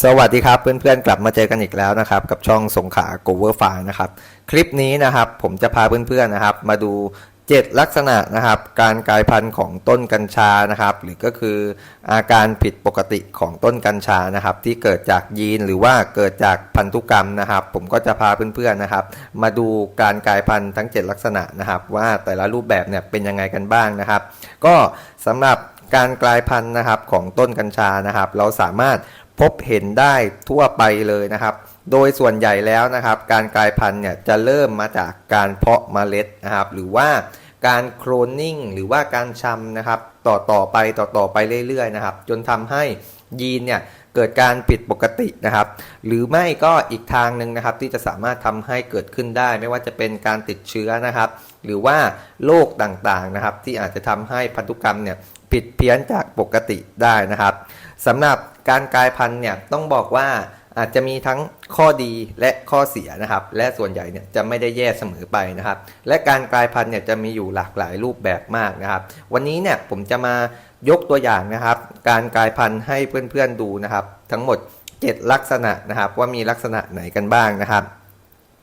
สวัสดีครับเพื่อนๆกลับมาเจอกันอีกแล้วนะครับ กับช่องสงขลา Cover f a r นะครับ คลิปนี้นะครับผมจะพาเพื่อนๆนะครับ มาดู 7 ลักษณะนะครับ การกลายพันธุ์ของต้นกัญชานะครับ หรือก็คืออาการผิดปกติของต้นกัญชานะครับ ที่เกิดจากยีนหรือว่าเกิดจากพันธุกรรมนะครับ ผมก็จะพาเพื่อนๆนะครับ มาดูการกลายพันธุ์ทั้ง 7 ลักษณะนะครับ ว่าแต่ละรูปแบบเนี่ยเป็นยังไงกันบ้างนะครับ ก็สำหรับการกลายพันธุ์นะครับของต้นกัญชานะครับ เราสามารถ พบเห็นได้ทั่วไปเลยนะครับ โดยส่วนใหญ่แล้วนะครับ การกลายพันธุ์เนี่ยจะเริ่มมาจากการเพาะเมล็ดนะครับ หรือว่าการโคลนนิ่งหรือว่าการชำนะครับ ต่อต่อไปต่อต่อไปเรื่อยๆนะครับ จนทำให้ยีนเนี่ยเกิดการผิดปกตินะครับ หรือไม่ก็อีกทางหนึ่งนะครับ ที่จะสามารถทำให้เกิดขึ้นได้ ไม่ว่าจะเป็นการติดเชื้อนะครับ หรือว่าโรคต่างๆนะครับ ที่อาจจะทำให้พันธุกรรมเนี่ยผิดเพี้ยนจากปกติได้นะครับ สำหรับการกลายพันธุ์เนี่ยต้องบอกว่าอาจจะมีทั้งข้อดีและข้อเสียนะครับ และส่วนใหญ่เนี่ยจะไม่ได้แย่เสมอไปนะครับ และการกลายพันธุ์เนี่ยจะมีอยู่หลากหลายรูปแบบมากนะครับ วันนี้เนี่ยผมจะมายกตัวอย่างนะครับ การกลายพันธุ์ให้เพื่อนๆดูนะครับ ทั้งหมด 7 ลักษณะนะครับ ว่ามีลักษณะไหนกันบ้างนะครับ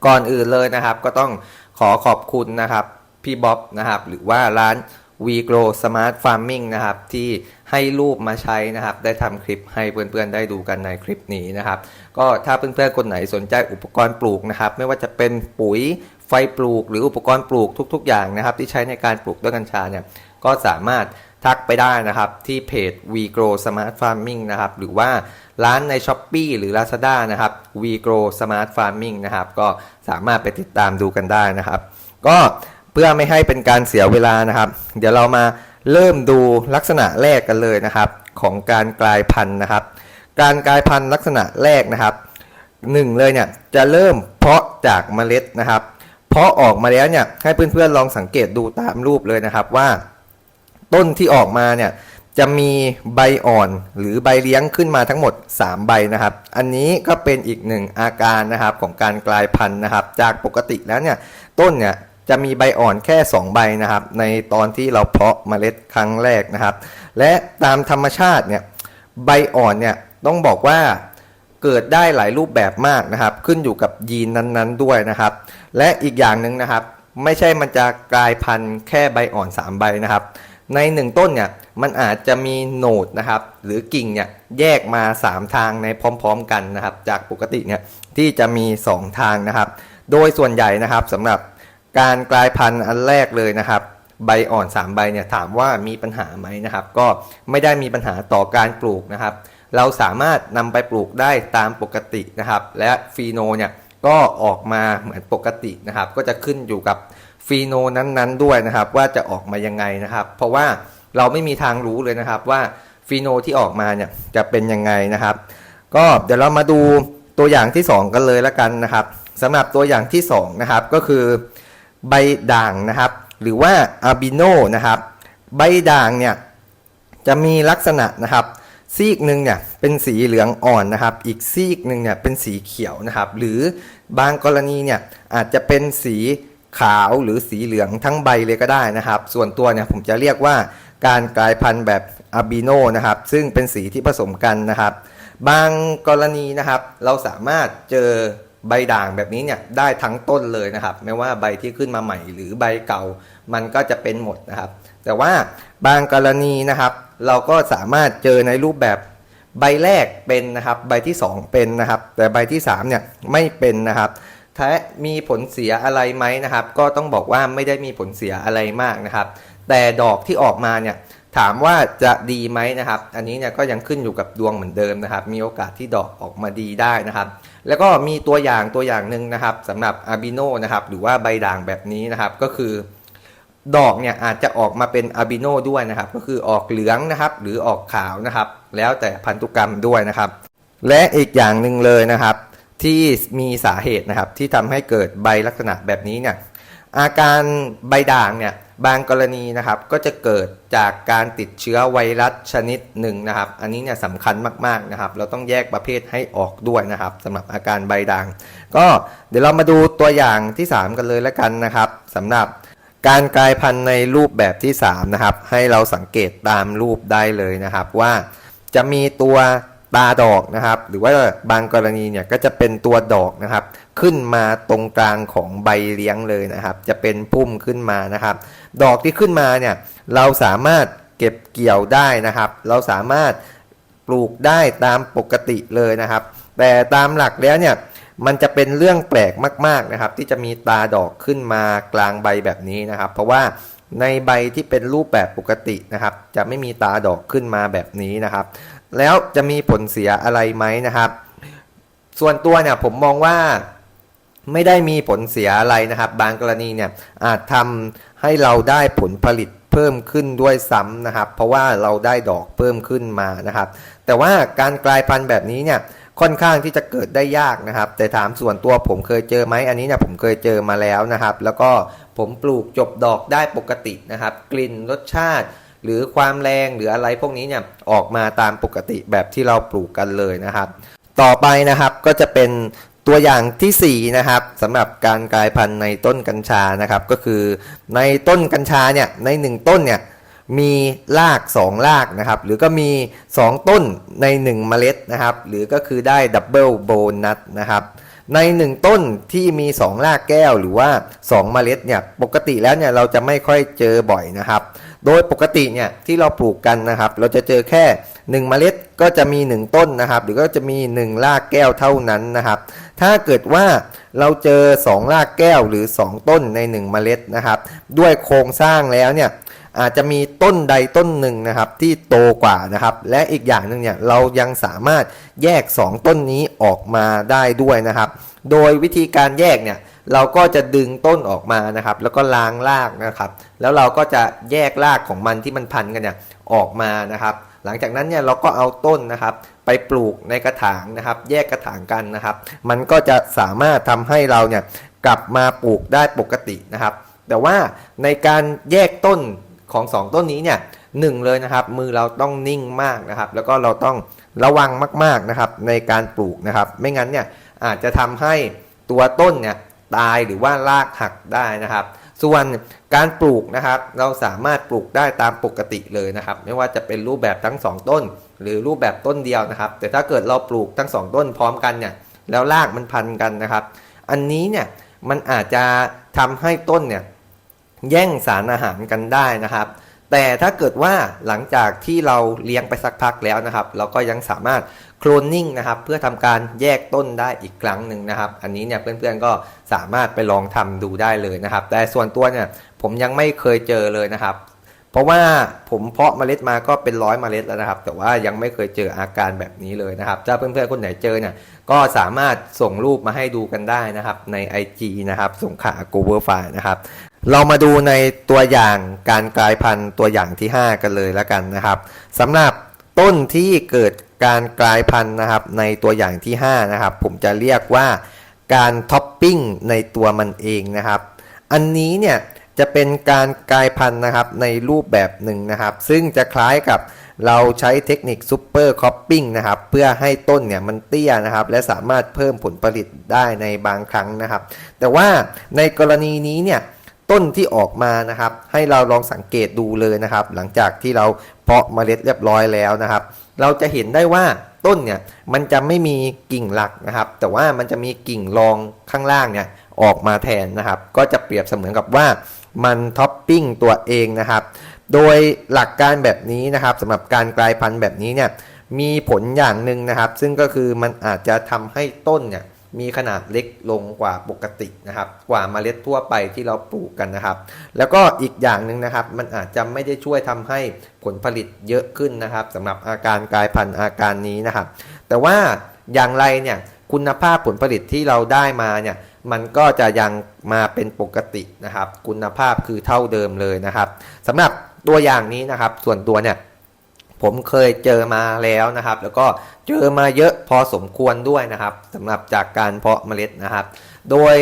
ก่อนอื่นเลยนะครับ ก็ต้องขอขอบคุณนะครับพี่บ๊อบนะครับหรือว่าร้าน v g r o w Smart Farming นะครับที่ ให้รูปมาใช้นะครับ ได้ทำคลิปให้เพื่อนๆได้ดูกันในคลิปนี้นะครับ ก็ถ้าเพื่อนๆคนไหนสนใจอุปกรณ์ปลูกนะครับ ไม่ว่าจะเป็นปุ๋ยไฟปลูก หรืออุปกรณ์ปลูกทุก ๆ อย่างนะครับ ที่ใช้ในการปลูกต้นกัญชาเนี่ยก็สามารถทักไปได้นะครับที่เพจ v g r o w Smart Farming นะครับหรือว่าร้านใน s h อ p e e หรือ Lazada นะครับ v g r o w Smart Farming นะครับก็สามารถไปติดตามดูกันได้นะครับ ก็เพื่อไม่ให้เป็นการเสียเวลานะครับ เดี๋ยวเรามา เริ่มดูลักษณะแรกกันเลยนะครับ ของการกลายพันธุ์นะครับ การกลายพันธุ์ลักษณะแรกนะครับหนึ่งเลยเนี่ยจะเริ่มเพาะจากเมล็ดนะครับ เพาะออกมาแล้วเนี่ยให้เพื่อนๆลองสังเกตดูตามรูปเลยนะครับว่า ต้นที่ออกมาเนี่ยจะมีใบอ่อนหรือใบเลี้ยงขึ้นมาทั้งหมด 3 ใบนะครับ อันนี้ก็เป็นอีกหนึ่งอาการนะครับของการกลายพันธุ์นะครับ จากปกติแล้วเนี่ยต้นเนี่ย จะมีใบอ่อนแค่ 2 ใบนะครับ ในตอนที่เราเพาะเมล็ดครั้งแรกนะครับ และตามธรรมชาติเนี่ยใบอ่อนเนี่ยต้องบอกว่าเกิดได้หลายรูปแบบมากนะครับ ขึ้นอยู่กับยีนนั้นๆด้วยนะครับ และอีกอย่างหนึ่งนะครับ ไม่ใช่มันจะกลายพันธุ์แค่ใบอ่อน 3 ใบนะครับ ใน 1 ต้นเนี่ยมันอาจจะมีโหนดนะครับหรือกิ่งเนี่ยแยกมา 3 ทางในพร้อม ๆ กันนะครับ จากปกติเนี่ยที่จะมี 2 ทางนะครับ โดยส่วนใหญ่นะครับสำหรับ การกลายพันธุ์อันแรกเลยนะครับ ใบอ่อน 3 ใบเนี่ยถามว่ามีปัญหาไหมนะครับ ก็ไม่ได้มีปัญหาต่อการปลูกนะครับ เราสามารถนำไปปลูกได้ตามปกตินะครับ และฟีโนเนี่ยก็ออกมาเหมือนปกตินะครับ ก็จะขึ้นอยู่กับฟีโนนั้นๆด้วยนะครับ ว่าจะออกมายังไงนะครับ เพราะว่าเราไม่มีทางรู้เลยนะครับว่าฟีโนที่ออกมาเนี่ยจะเป็นยังไงนะครับ ก็เดี๋ยวเรามาดูตัวอย่างที่ 2 กันเลยละกันนะครับสำหรับตัวอย่างที่2นะครับก็คือ ใบด่างนะครับ หรือว่าอาบิโนนะครับ ใบด่างเนี่ยจะมีลักษณะนะครับ ซีกหนึ่งเนี่ยเป็นสีเหลืองอ่อนนะครับ อีกซีกหนึ่งเนี่ยเป็นสีเขียวนะครับ หรือบางกรณีเนี่ยอาจจะเป็นสีขาวหรือสีเหลืองทั้งใบเลยก็ได้นะครับ ส่วนตัวเนี่ยผมจะเรียกว่าการกลายพันธุ์แบบอาบิโนนะครับ ซึ่งเป็นสีที่ผสมกันนะครับ บางกรณีนะครับ เราสามารถเจอ ใบด่างแบบนี้เนี่ยได้ทั้งต้นเลยนะครับ ไม่ว่าใบที่ขึ้นมาใหม่ หรือใบเก่ามันก็จะเป็นหมดนะครับ แต่ว่าบางกรณีนะครับ เราก็สามารถเจอในรูปแบบใบแรกเป็นนะครับ ใบที่ 2 เป็นนะครับ แต่ใบที่3เนี่ยไม่เป็นนะครับแท้มีผลเสียอะไรไหมนะครับ ก็ต้องบอกว่าไม่ได้มีผลเสียอะไรมากนะครับ แต่ดอกที่ออกมาเนี่ยถามว่าจะดีไหมนะครับ อันนี้เนี่ยก็ยังขึ้นอยู่กับดวงเหมือนเดิมนะครับ มีโอกาสที่ดอกออกมาดีได้นะครับแล้วก็มีตัวอย่างตัวอย่างหนึ่งนะครับสำหรับอาบิโนนะครับหรือว่าใบด่างแบบนี้นะครับก็คือ ดอกเนี่ยอาจจะออกมาเป็นอาบิโนด้วยนะครับ ก็คือออกเหลืองนะครับ หรือออกขาวนะครับ แล้วแต่พันธุกรรมด้วยนะครับ และอีกอย่างหนึ่งเลยนะครับ ที่มีสาเหตุนะครับที่ทำให้เกิดใบลักษณะแบบนี้เนี่ยอาการใบด่างเนี่ย บางกรณีนะครับก็จะเกิดจากการติดเชื้อไวรัสชนิดหนึ่งนะครับ อันนี้เนี่ยสำคัญมากๆนะครับ เราต้องแยกประเภทให้ออกด้วยนะครับสำหรับอาการใบด่าง ก็เดี๋ยวเรามาดูตัวอย่างที่ 3 กันเลยแล้วกันนะครับสำหรับการกลายพันธุ์ในรูปแบบที่3นะครับให้เราสังเกตตามรูปได้เลยนะครับว่าจะมีตัว ตาดอกนะครับ หรือว่าบางกรณีเนี่ยก็จะเป็นตัวดอกนะครับ ขึ้นมาตรงกลางของใบเลี้ยงเลยนะครับ จะเป็นพุ่มขึ้นมานะครับ ดอกที่ขึ้นมาเนี่ยเราสามารถเก็บเกี่ยวได้นะครับ เราสามารถปลูกได้ตามปกติเลยนะครับ แต่ตามหลักแล้วเนี่ยมันจะเป็นเรื่องแปลกมากๆนะครับ ที่จะมีตาดอกขึ้นมากลางใบแบบนี้นะครับ เพราะว่าในใบที่เป็นรูปแบบปกตินะครับ จะไม่มีตาดอกขึ้นมาแบบนี้นะครับ แล้วจะมีผลเสียอะไรไหมนะครับ ส่วนตัวเนี่ยผมมองว่าไม่ได้มีผลเสียอะไรนะครับ บางกรณีเนี่ยอาจทำให้เราได้ผลผลิตเพิ่มขึ้นด้วยซ้ำนะครับ เพราะว่าเราได้ดอกเพิ่มขึ้นมานะครับ แต่ว่าการกลายพันธุ์แบบนี้เนี่ยค่อนข้างที่จะเกิดได้ยากนะครับ แต่ถามส่วนตัวผมเคยเจอไหมอันนี้เนี่ยผมเคยเจอมาแล้วนะครับ แล้วก็ผมปลูกจบดอกได้ปกตินะครับ กลิ่นรสชาติ หรือความแรงหรืออะไรพวกนี้เนี่ยออกมาตามปกติแบบที่เราปลูกกันเลยนะครับ ต่อไปนะครับก็จะเป็นตัวอย่างทีสี่4นะครับสำหรับการกลายพันธุ์ในต้นกัญชานะครับ ก็คือในต้นกัญชาเนี่ยในหนึ่งต้นเนี่ยมีราก 2 รากนะครับ หรือก็มี 2 ต้นใน 1 เมล็ดนะครับ หรือก็คือได้ดับเบิลโบนัสนะครับใน 1 ต้นที่มี 2 รากแก้วหรือว่า 2 เมล็ดเนี่ยปกติแล้วเนี่ยเราจะไม่ค่อยเจอบ่อยนะครับ โดยปกติเนี่ยที่เราปลูกกันนะครับ เราจะเจอแค่ 1 เมล็ดก็จะมี 1 ต้นนะครับ หรือก็จะมี 1 รากแก้วเท่านั้นนะครับ ถ้าเกิดว่าเราเจอ 2 รากแก้วหรือ 2 ต้นใน 1 เมล็ดนะครับ ด้วยโครงสร้างแล้วเนี่ยอาจจะมีต้นใดต้นหนึ่งนะครับที่โตกว่านะครับ และอีกอย่างหนึ่งเนี่ยเรายังสามารถแยก 2 ต้นนี้ออกมาได้ด้วยนะครับ โดยวิธีการแยกเนี่ย เราก็จะดึงต้นออกมานะครับ แล้วก็ล้างรากนะครับ แล้วเราก็จะแยกรากของมันที่มันพันกันเนี่ยออกมานะครับ หลังจากนั้นเนี่ยเราก็เอาต้นนะครับ ไปปลูกในกระถางนะครับ แยกกระถางกันนะครับ มันก็จะสามารถทำให้เราเนี่ยกลับมาปลูกได้ปกตินะครับ แต่ว่าในการแยกต้นของสองต้นนี้เนี่ยหนึ่งเลยนะครับ มือเราต้องนิ่งมากนะครับ แล้วก็เราต้องระวังมากๆนะครับ ในการปลูกนะครับ ไม่งั้นเนี่ยอาจจะทำให้ตัวต้นเนี่ย ตายหรือว่ารากหักได้นะครับ ส่วนการปลูกนะครับ เราสามารถปลูกได้ตามปกติเลยนะครับ ไม่ว่าจะเป็นรูปแบบทั้งสองต้น หรือรูปแบบต้นเดียวนะครับ แต่ถ้าเกิดเราปลูกทั้งสองต้นพร้อมกันเนี่ยแล้วรากมันพันกันนะครับ อันนี้เนี่ยมันอาจจะทำให้ต้นเนี่ยแย่งสารอาหารกันได้นะครับ แต่ถ้าเกิดว่าหลังจากที่เราเลี้ยงไปสักพักแล้วนะครับ เราก็ยังสามารถโคลนนิ่งนะครับเพื่อทำการแยกต้นได้อีกครั้งหนึ่งนะครับ อันนี้เนี่ยเพื่อนๆก็สามารถไปลองทำดูได้เลยนะครับ แต่ส่วนตัวเนี่ยผมยังไม่เคยเจอเลยนะครับ เพราะว่าผมเพาะเมล็ดมาก็เป็นร้อยเมล็ดแล้วนะครับ แต่ว่ายังไม่เคยเจออาการแบบนี้เลยนะครับ ถ้าเพื่อนๆคนไหนเจอเนี่ยก็สามารถส่งรูปมาให้ดูกันได้นะครับใน IG นะครับสงขา g o v e r f i นะครับ เรามาดูในตัวอย่างการกลายพันธุ์ตัวอย่างที่ 5 กันเลยแล้วกันนะครับสำหรับต้นที่เกิดการกลายพันธุ์นะครับในตัวอย่างที่ 5 นะครับ ผมจะเรียกว่าการท็อปปิ้งในตัวมันเองนะครับ อันนี้เนี่ยจะเป็นการกลายพันธุ์นะครับในรูปแบบหนึ่งนะครับ ซึ่งจะคล้ายกับเราใช้เทคนิคซูเปอร์คอปปิ้งนะครับเพื่อให้ต้นเนี่ยมันเตี้ยนะครับ และสามารถเพิ่มผลผลิตได้ในบางครั้งนะครับ แต่ว่าในกรณีนี้เนี่ย ต้นที่ออกมานะครับ ให้เราลองสังเกตดูเลยนะครับ หลังจากที่เราเพาะเมล็ดเรียบร้อยแล้วนะครับ เราจะเห็นได้ว่าต้นเนี่ยมันจะไม่มีกิ่งหลักนะครับ แต่ว่ามันจะมีกิ่งรองข้างล่างเนี่ยออกมาแทนนะครับ ก็จะเปรียบเสมือนกับว่ามันท็อปปิ้งตัวเองนะครับ โดยหลักการแบบนี้นะครับสำหรับการกลายพันธุ์แบบนี้เนี่ยมีผลอย่างหนึ่งนะครับ ซึ่งก็คือมันอาจจะทำให้ต้นเนี่ย มีขนาดเล็กลงกว่าปกตินะครับ กว่าเมล็ดทั่วไปที่เราปลูกกันนะครับ แล้วก็อีกอย่างหนึ่งนะครับ มันอาจจะไม่ได้ช่วยทำให้ผลผลิตเยอะขึ้นนะครับสำหรับอาการกลายพันธุ์อาการนี้นะครับ แต่ว่าอย่างไรเนี่ยคุณภาพผลผลิตที่เราได้มาเนี่ยมันก็จะยังมาเป็นปกตินะครับ คุณภาพคือเท่าเดิมเลยนะครับสำหรับตัวอย่างนี้นะครับ ส่วนตัวเนี่ย ผมเคยเจอมาแล้วนะครับ แล้วก็เจอมาเยอะพอสมควรด้วยนะครับสำหรับจากการเพาะเมล็ดนะครับ โดย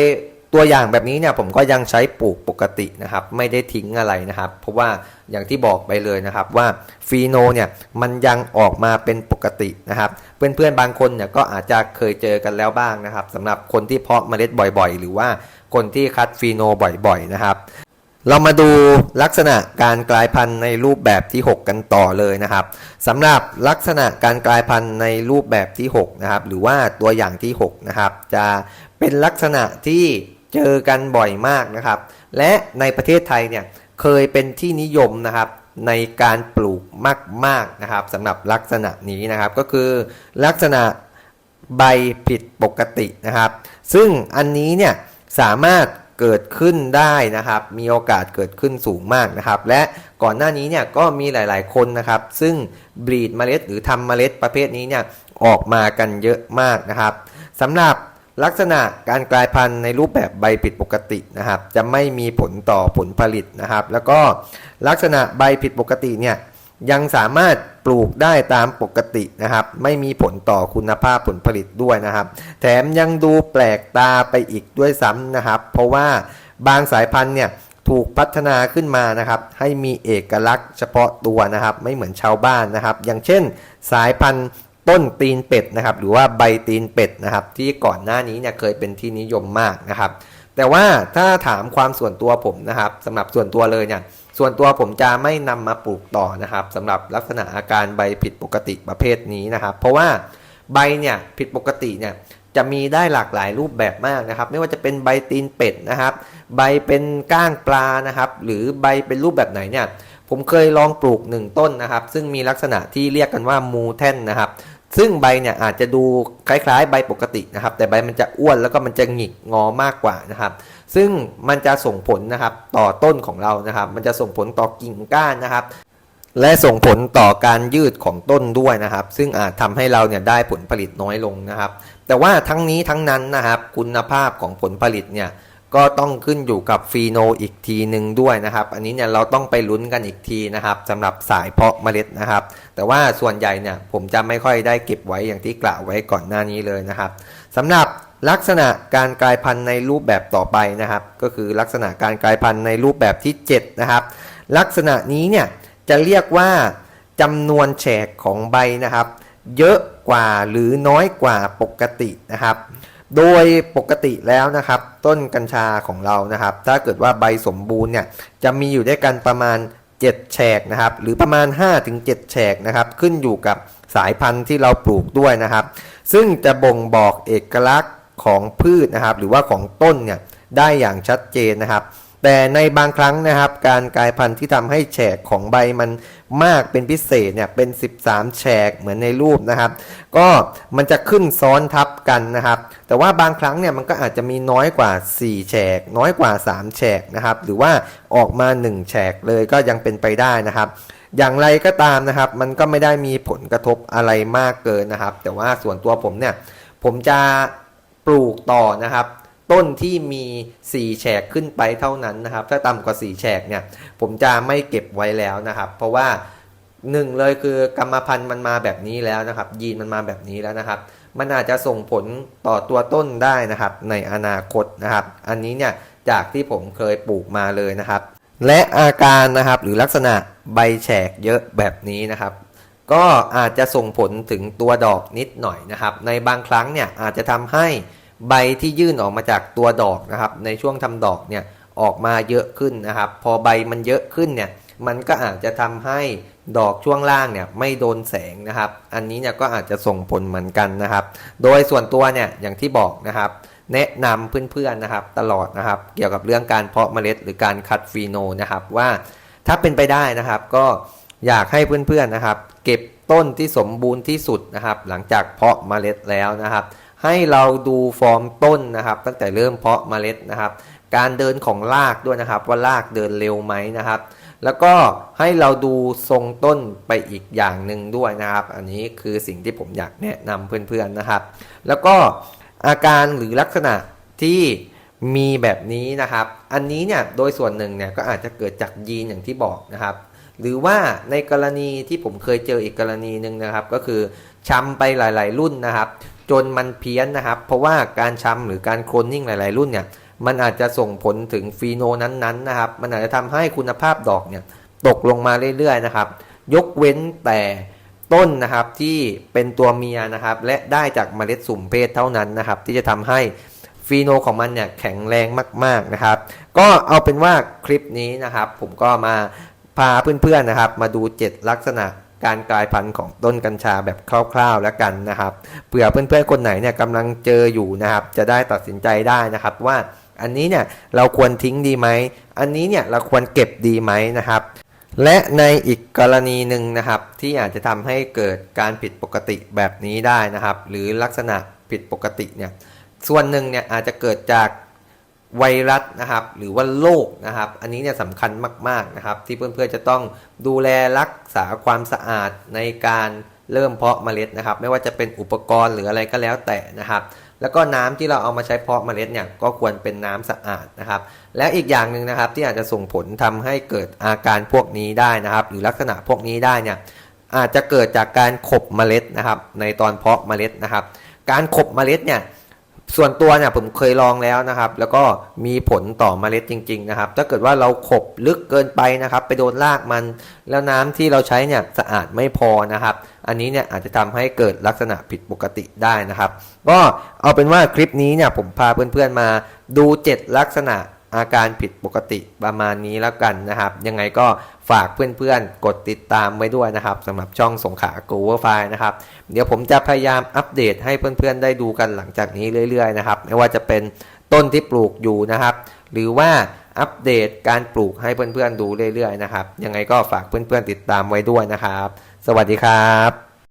ตัวอย่างแบบนี้เนี่ยผมก็ยังใช้ปลูกปกตินะครับ ไม่ได้ทิ้งอะไรนะครับ เพราะว่าอย่างที่บอกไปเลยนะครับว่าฟีโนเนี่ยมันยังออกมาเป็นปกตินะครับ เพื่อนๆบางคนเนี่ยก็อาจจะเคยเจอกันแล้วบ้างนะครับสำหรับคนที่เพาะเมล็ดบ่อยๆ หรือว่าคนที่คัดฟีโนบ่อยๆนะครับ เรามาดูลักษณะการกลายพันธุ์ในรูปแบบที่ 6 กันต่อเลยนะครับสำหรับลักษณะการกลายพันธุ์ในรูปแบบที่6นะครับหรือว่าตัวอย่างที่6นะครับจะเป็นลักษณะที่เจอกันบ่อยมากนะครับ และในประเทศไทยเนี่ยเคยเป็นที่นิยมนะครับในการปลูกมากๆนะครับสำหรับลักษณะนี้นะครับก็คือลักษณะใบผิดปกตินะครับ ซึ่งอันนี้เนี่ยสามารถ เกิดขึ้นได้นะครับ มีโอกาสเกิดขึ้นสูงมากนะครับ และก่อนหน้านี้เนี่ยก็มีหลายๆคนนะครับ ซึ่งบรีดเมล็ดหรือทำเมล็ดประเภทนี้เนี่ยออกมากันเยอะมากนะครับสำหรับลักษณะการกลายพันธุ์ในรูปแบบใบผิดปกตินะครับ จะไม่มีผลต่อผลผลิตนะครับ แล้วก็ลักษณะใบผิดปกติเนี่ย ยังสามารถปลูกได้ตามปกตินะครับ ไม่มีผลต่อคุณภาพผลผลิตด้วยนะครับ แถมยังดูแปลกตาไปอีกด้วยซ้ำนะครับ เพราะว่าบางสายพันธุ์เนี่ยถูกพัฒนาขึ้นมานะครับ ให้มีเอกลักษณ์เฉพาะตัวนะครับ ไม่เหมือนชาวบ้านนะครับ อย่างเช่น สายพันธุ์ต้นตีนเป็ดนะครับ หรือว่าใบตีนเป็ดนะครับ ที่ก่อนหน้านี้เนี่ยเคยเป็นที่นิยมมากนะครับ แต่ว่าถ้าถามความส่วนตัวผมนะครับสำหรับส่วนตัวเลยเนี่ย ส่วนตัวผมจะไม่นำมาปลูกต่อนะครับสำหรับลักษณะอาการใบผิดปกติประเภทนี้นะครับ เพราะว่าใบเนี่ยผิดปกติเนี่ยจะมีได้หลากหลายรูปแบบมากนะครับ ไม่ว่าจะเป็นใบตีนเป็ดนะครับ ใบเป็นก้างปลานะครับ หรือใบเป็นรูปแบบไหนเนี่ยผมเคยลองปลูกหนึ่งต้นนะครับ ซึ่งมีลักษณะที่เรียกกันว่ามูแทนนะครับซึ่งใบเนี่ยอาจจะดูคล้ายๆ ใบปกตินะครับ แต่ใบมันจะอ้วนแล้วก็มันจะหงิกงอมากกว่านะครับ ซึ่งมันจะส่งผลนะครับต่อต้นของเรานะครับ มันจะส่งผลต่อกิ่งก้านนะครับ และส่งผลต่อการยืดของต้นด้วยนะครับ ซึ่งอาจทำให้เราเนี่ยได้ผลผลิตน้อยลงนะครับ แต่ว่าทั้งนี้ทั้งนั้นนะครับ คุณภาพของผลผลิตเนี่ยก็ต้องขึ้นอยู่กับฟีโนอีกทีหนึ่งด้วยนะครับ อันนี้เนี่ยเราต้องไปลุ้นกันอีกทีนะครับสำหรับสายเพาะเมล็ดนะครับ แต่ว่าส่วนใหญ่เนี่ยผมจะไม่ค่อยได้เก็บไว้อย่างที่กล่าวไว้ก่อนหน้านี้เลยนะครับสำหรับ ลักษณะการกลายพันธุ์ในรูปแบบต่อไปนะครับ ก็คือลักษณะการกลายพันธุ์ในรูปแบบที่ 7 นะครับ ลักษณะนี้เนี่ยจะเรียกว่าจำนวนแฉกของใบนะครับ เยอะกว่าหรือน้อยกว่าปกตินะครับ โดยปกติแล้วนะครับ ต้นกัญชาของเรานะครับ ถ้าเกิดว่าใบสมบูรณ์เนี่ยจะมีอยู่ด้วยกันประมาณ 7 แฉกนะครับ หรือประมาณ 5-7 แฉกนะครับ ขึ้นอยู่กับสายพันธุ์ที่เราปลูกด้วยนะครับ ซึ่งจะบ่งบอกเอกลักษณ์ ของพืชนะครับ หรือว่าของต้นเนี่ยได้อย่างชัดเจนนะครับ แต่ในบางครั้งนะครับ การกลายพันธุ์ที่ทำให้แฉกของใบมันมากเป็นพิเศษเนี่ยเป็น 13 แฉกเหมือนในรูปนะครับ ก็มันจะขึ้นซ้อนทับกันนะครับ แต่ว่าบางครั้งเนี่ยมันก็อาจจะมีน้อยกว่า 4 แฉก น้อยกว่า 3 แฉกนะครับ หรือว่าออกมา 1 แฉกเลยก็ยังเป็นไปได้นะครับอย่างไรก็ตามนะครับ มันก็ไม่ได้มีผลกระทบอะไรมากเกินนะครับ แต่ว่าส่วนตัวผมเนี่ย ผมจะ ปลูกต่อนะครับ ต้นที่มี 4 แฉกขึ้นไปเท่านั้นนะครับ ถ้าต่ำกว่า 4 แฉกเนี่ย ผมจะไม่เก็บไว้แล้วนะครับ เพราะว่าหนึ่งเลยคือกรรมพันธุ์มันมาแบบนี้แล้วนะครับ ยีนมันมาแบบนี้แล้วนะครับ มันอาจจะส่งผลต่อตัวต้นได้นะครับ ในอนาคตนะครับ อันนี้เนี่ยจากที่ผมเคยปลูกมาเลยนะครับ และอาการนะครับหรือลักษณะใบแฉกเยอะแบบนี้นะครับ ก็อาจจะส่งผลถึงตัวดอกนิดหน่อยนะครับ ในบางครั้งเนี่ยอาจจะทำให้ ใบที่ยื่นออกมาจากตัวดอกนะครับ ในช่วงทำดอกเนี่ยออกมาเยอะขึ้นนะครับ พอใบมันเยอะขึ้นเนี่ยมันก็อาจจะทำให้ดอกช่วงล่างเนี่ยไม่โดนแสงนะครับ อันนี้เนี่ยก็อาจจะส่งผลเหมือนกันนะครับ โดยส่วนตัวเนี่ยอย่างที่บอกนะครับ แนะนำเพื่อนๆนะครับตลอดนะครับ เกี่ยวกับเรื่องการเพาะเมล็ด หรือการคัดฟีโนนะครับว่าถ้าเป็นไปได้นะครับ ก็อยากให้เพื่อนๆนะครับ เก็บต้นที่สมบูรณ์ที่สุดนะครับ หลังจากเพาะเมล็ดแล้วนะครับ ให้เราดูฟอร์มต้นนะครับ ตั้งแต่เริ่มเพาะเมล็ดนะครับ การเดินของรากด้วยนะครับ ว่ารากเดินเร็วไหมนะครับ แล้วก็ให้เราดูทรงต้นไปอีกอย่างหนึ่งด้วยนะครับ อันนี้คือสิ่งที่ผมอยากแนะนำเพื่อนๆนะครับ แล้วก็อาการหรือลักษณะที่มีแบบนี้นะครับ อันนี้เนี่ยโดยส่วนหนึ่งเนี่ยก็อาจจะเกิดจากยีนอย่างที่บอกนะครับ หรือว่าในกรณีที่ผมเคยเจออีกกรณีหนึ่งนะครับ ก็คือช้ำไปหลาย ๆ รุ่นนะครับ จนมันเพี้ยนนะครับ เพราะว่าการช้ำหรือการโคลนนิ่งหลาย ๆ รุ่นเนี่ยมันอาจจะส่งผลถึงฟีโนนั้นๆนะครับ มันอาจจะทำให้คุณภาพดอกเนี่ยตกลงมาเรื่อย ๆ นะครับ ยกเว้นแต่ต้นนะครับที่เป็นตัวเมียนะครับ และได้จากเมล็ดสุ่มเพศเท่านั้นนะครับ ที่จะทำให้ฟีโนของมันเนี่ยแข็งแรงมาก ๆ นะครับ ก็เอาเป็นว่าคลิปนี้นะครับ ผมก็มาพาเพื่อนๆนะครับ มาดู 7 ลักษณะ การกลายพันธุ์ของต้นกัญชาแบบคร่าวๆแล้วกันนะครับเผื่อเพื่อนๆคนไหนเนี่ยกำลังเจออยู่นะครับ จะได้ตัดสินใจได้นะครับว่าอันนี้เนี่ยเราควรทิ้งดีไหม อันนี้เนี่ยเราควรเก็บดีไหมนะครับ และในอีกกรณีหนึ่งนะครับ ที่อาจจะทำให้เกิดการผิดปกติแบบนี้ได้นะครับ หรือลักษณะผิดปกติเนี่ยส่วนหนึ่งเนี่ยอาจจะเกิดจาก ไวรัสนะครับ หรือว่าโรคนะครับ อันนี้เนี่ยสำคัญมาก ๆนะครับ ที่เพื่อนๆจะต้องดูแลรักษาความสะอาดในการเริ่มเพาะเมล็ดนะครับ ไม่ว่าจะเป็นอุปกรณ์หรืออะไรก็แล้วแต่นะครับ แล้วก็น้ำที่เราเอามาใช้เพาะเมล็ดเนี่ยก็ควรเป็นน้ำสะอาดนะครับ และอีกอย่างหนึ่งนะครับที่อาจจะส่งผลทำให้เกิดอาการพวกนี้ได้นะครับ หรือลักษณะพวกนี้ได้เนี่ยอาจจะเกิดจากการขบเมล็ดนะครับ ในตอนเพาะเมล็ดนะครับ การขบเมล็ดเนี่ย ส่วนตัวเนี่ยผมเคยลองแล้วนะครับ แล้วก็มีผลต่อเมล็ดจริง ๆ นะครับ ถ้าเกิดว่าเราขบลึกเกินไปนะครับ ไปโดนรากมัน แล้วน้ำที่เราใช้เนี่ยสะอาดไม่พอนะครับ อันนี้เนี่ยอาจจะทำให้เกิดลักษณะผิดปกติได้นะครับ ก็เอาเป็นว่าคลิปนี้เนี่ยผมพาเพื่อนๆมาดู 7 ลักษณะ อาการผิดปกติประมาณนี้แล้วกันนะครับ ยังไงก็ฝากเพื่อนๆ กดติดตามไว้ด้วยนะครับสำหรับช่องสงขา g o v e r f i นะครับ เดี๋ยวผมจะพยายามอัปเดตให้เพื่อนๆ ได้ดูกันหลังจากนี้เรื่อยๆ นะครับ ไม่ว่าจะเป็นต้นที่ปลูกอยู่นะครับ หรือว่าอัปเดตการปลูกให้เพื่อนๆ ดูเรื่อยๆ นะครับ ยังไงก็ฝากเพื่อนๆ ติดตามไว้ด้วยนะครับ สวัสดีครับ